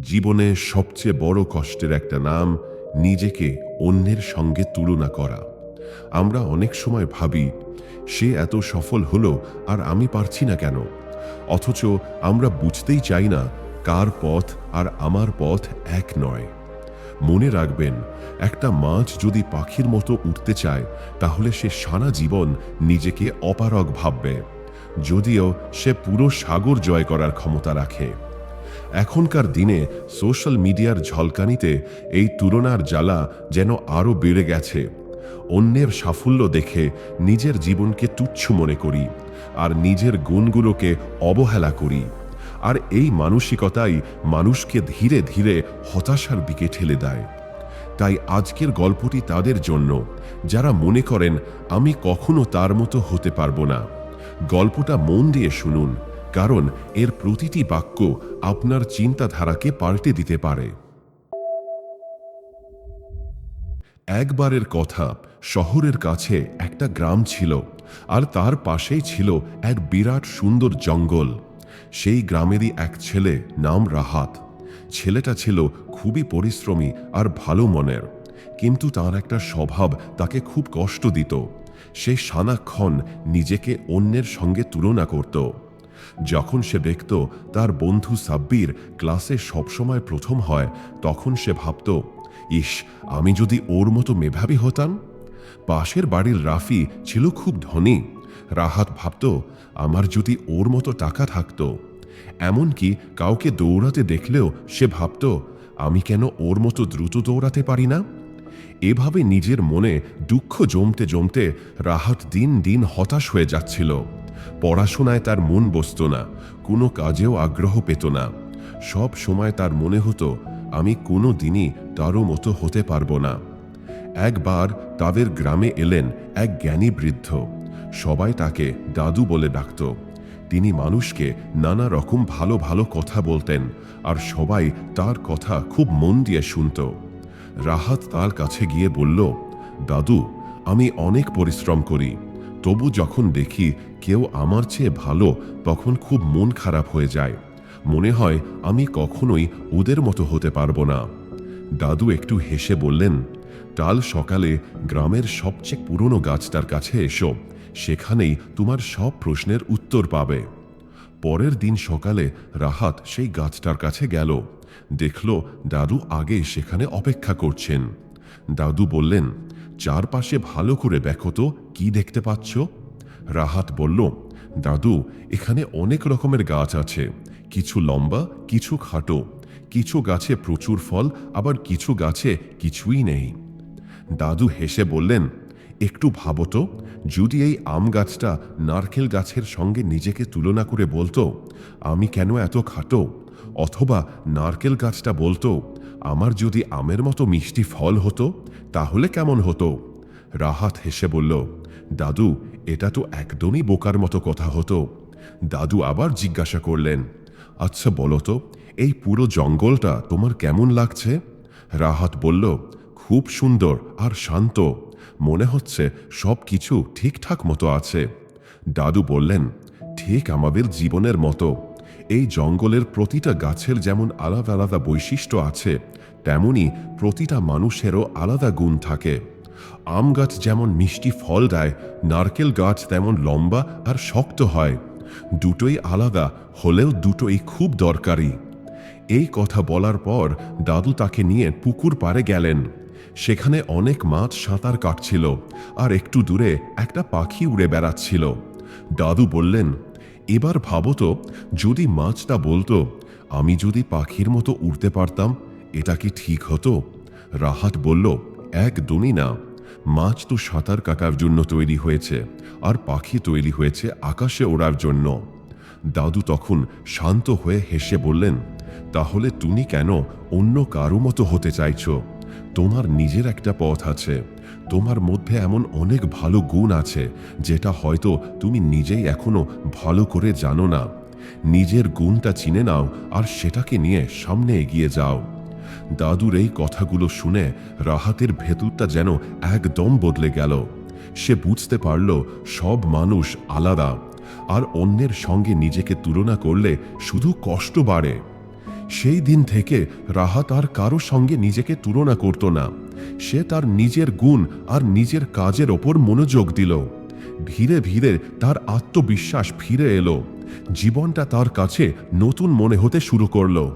জীবনে সবচেয়ে বড় কষ্টের একটা নাম নিজেকে অন্যের সঙ্গে তুলনা করা। আমরা অনেক সময় ভাবি, সে এত সফল হলো আর আমি পারছি না কেন? অথচ আমরা বুঝতেই চাই না কার পথ আর আমার পথ এক নয়। মনে রাখবেন, একটা মাছ যদি পাখির মতো উঠতে চায়, তাহলে সে সারা জীবন নিজেকে অপারগ ভাববে। যদিও সে পুরো সাগর জয় করার ক্ষমতা রাখে। এখনকার দিনে সোশ্যাল মিডিয়ার ঝলকানিতে এই তুলনার জ্বালা যেন আরও বেড়ে গেছে। অন্যের সাফল্য দেখে নিজের জীবনকে তুচ্ছ মনে করি আর নিজের গুণগুলোকে অবহেলা করি। আর এই মানসিকতাই মানুষকে ধীরে ধীরে হতাশার দিকে ঠেলে দেয়। তাই আজকের গল্পটি তাদের জন্য। যারা মনে করেন, আমি কখনো তার মতো হতে পারব না। গল্পটা মন দিয়ে শুনুন। কারণ এর প্রতিটি বাক্য আপনার চিন্তাধারাকে পাল্টে দিতে পারে। একবারের কথা শহরের কাছে একটা গ্রাম ছিল, আর তার পাশেই ছিল এক বিরাট সুন্দর জঙ্গল। সেই গ্রামেরই এক ছেলে নাম রাহাত। ছেলেটা ছিল খুবই পরিশ্রমী আর ভালো মনের, কিন্তু তার একটা স্বভাব তাকে খুব কষ্ট দিত। সে সানাক্ষণ নিজেকে অন্যের সঙ্গে তুলনা করত। যখন সে দেখত তার বন্ধু সাব্বির ক্লাসে সবসময় প্রথম হয়, তখন সে ভাবত, ইস, আমি যদি ওর মতো মেধাবী হতাম? পাশের বাড়ির রাফি ছিল খুব ধনী। রাহাত ভাবত, আমার যদি ওর মতো টাকা থাকতো। এমনকি কাউকে দৌড়াতে দেখলেও সে ভাবত, আমি কেন ওর মতো দ্রুত দৌড়াতে পারি না? এভাবে নিজের মনে দুঃখ জমতে জমতে রাহাত দিন দিন হতাশ হয়ে যাচ্ছিল। পড়াশোনায় তার মন বসত না, কোনো কাজেও আগ্রহ পেত না। সব সময় তার মনে হতো, আমি কোনো দিনই তারও মতো হতে পারব না। একবার তাদের গ্রামে এলেন এক জ্ঞানী বৃদ্ধ। সবাই তাকে দাদু বলে ডাকত। তিনি মানুষকে নানা রকম ভালো ভালো কথা বলতেন আর সবাই তার কথা খুব মন দিয়ে শুনত। রাহাত তার কাছে গিয়ে বলল, দাদু, আমি অনেক পরিশ্রম করি। তবু যখন দেখি কেউ আমার চেয়ে ভালো তখন খুব মন খারাপ হয়ে যায়। মনে হয় আমি কখনোই ওদের মতো হতে পারব না। দাদু একটু হেসে বললেন, কাল সকালে গ্রামের সবচেয়ে পুরনো গাছটার কাছে এসো, সেখানেই তোমার সব প্রশ্নের উত্তর পাবে। পরের দিন সকালে রাহাত সেই গাছটার কাছে গেল। দেখল দাদু আগে সেখানে অপেক্ষা করছেন। দাদু বললেন, চারপাশে ভালো করে দেখো তো, কি দেখতে পাচ্ছ? রাহাত বলল, দাদু, এখানে অনেক রকমের গাছ আছে। কিছু লম্বা, কিছু খাটো। কিছু গাছে প্রচুর ফল, আবার কিছু গাছে কিছুই নেই। দাদু হেসে বললেন, একটু ভাবো তো, যদি এই আম গাছটা নারকেল গাছের সঙ্গে নিজেকে তুলনা করে বলতো, আমি কেন এত খাটো? অথবা নারকেল গাছটা বলতো, আমার যদি আমের মতো মিষ্টি ফল হতো, তাহলে কেমন হতো? রাহাত হেসে বলল দাদু, এটা তো একদমই বোকার মতো কথা হতো। দাদু আবার জিজ্ঞাসা করলেন আচ্ছা বলো তো, এই পুরো জঙ্গলটা তোমার কেমন লাগছে? রাহাত বলল, খুব সুন্দর আর শান্ত। মনে হচ্ছে সব কিছু ঠিকঠাক মতো আছে। দাদু বললেন, ঠিক আমাদের জীবনের মতো। এই জঙ্গলের প্রতিটা গাছের যেমন আলাদা আলাদা বৈশিষ্ট্য আছে, তেমনি প্রতিটা মানুষেরও আলাদা গুণ থাকে। আম গাছ যেমন মিষ্টি ফল দেয়, নারকেল গাছ তেমন লম্বা আর শক্ত হয়। দুটোই আলাদা, হলেও দুটোই খুব দরকারি। এই কথা বলার পর দাদু তাকে নিয়ে পুকুর পাড়ে গেলেন। সেখানে অনেক মাছ সাঁতার কাটছিল আর একটু দূরে একটা পাখি উড়ে বেড়াচ্ছিল। দাদু বললেন, এবার ভাবো তো, যদি মাছটা বলতো, আমি যদি পাখির মতো উড়তে পারতাম, এটা কি ঠিক হতো? রাহাত বলল, একদমই না। মাছ তো সাঁতার কাটার জন্য তৈরি হয়েছে, আর পাখি তৈরি হয়েছে আকাশে ওড়ার জন্য। দাদু তখন শান্ত হয়ে হেসে বললেন, তাহলে তুমি কেন অন্য কারও মতো হতে চাইছ? তোমার নিজের একটা পথ আছে। তোমার মধ্যে এমন অনেক ভালো গুণ আছে, যেটা হয়তো তুমি নিজেই এখনও ভালো করে জানো না। নিজের গুণটা চিনে নাও আর সেটাকে নিয়ে সামনে এগিয়ে যাও। দাদুর এই কথাগুলো শুনে রাহাতের ভেতরটা যেন একদম বদলে গেল। সে বুঝতে পারল সব মানুষ আলাদা, আর অন্যের সঙ্গে নিজেকে তুলনা করলে শুধু কষ্ট বাড়ে। সেই দিন থেকে রাহাত আর কারও সঙ্গে নিজেকে তুলনা করত না। সে তার নিজের গুণ আর নিজের কাজের ওপর মনোযোগ দিল। ধীরে ধীরে তার আত্মবিশ্বাস ফিরে এলো। জীবনটা তার কাছে নতুন মনে হতে শুরু করল।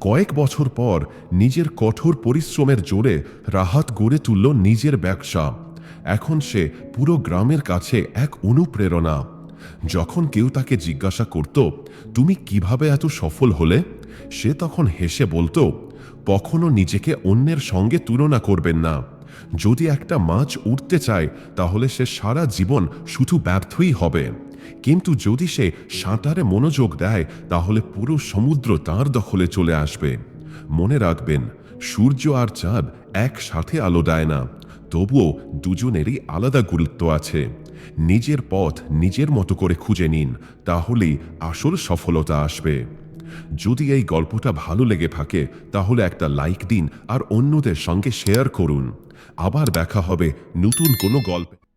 কয়েক বছর পর নিজের কঠোর পরিশ্রমের জোরে রাহাত গড়ে তুলল নিজের ব্যবসা। এখন সে পুরো গ্রামের কাছে এক অনুপ্রেরণা। যখন কেউ তাকে জিজ্ঞাসা করত, তুমি কীভাবে এত সফল হলে? সে তখন হেসে বলতো, কখনো নিজেকে অন্যের সঙ্গে তুলনা করবেন না। যদি একটা মাছ উঠতে চায়, তাহলে সে সারা জীবন শুধু ব্যর্থই হবে। কিন্তু যদি সে সাঁতারে মনোযোগ দেয়, তাহলে পুরো সমুদ্র তার দখলে চলে আসবে। মনে রাখবেন, সূর্য আর চাঁদ একসাথে আলো দেয় না, তবুও দুজনেরই আলাদা গুরুত্ব আছে। নিজের পথ নিজের মতো করে খুঁজে নিন, তাহলেই আসল সফলতা আসবে। যদি এই গল্পটা ভালো লেগে থাকে, তাহলে একটা লাইক দিন আর অন্যদের সঙ্গে শেয়ার করুন। আবার দেখা হবে নতুন কোনো গল্প।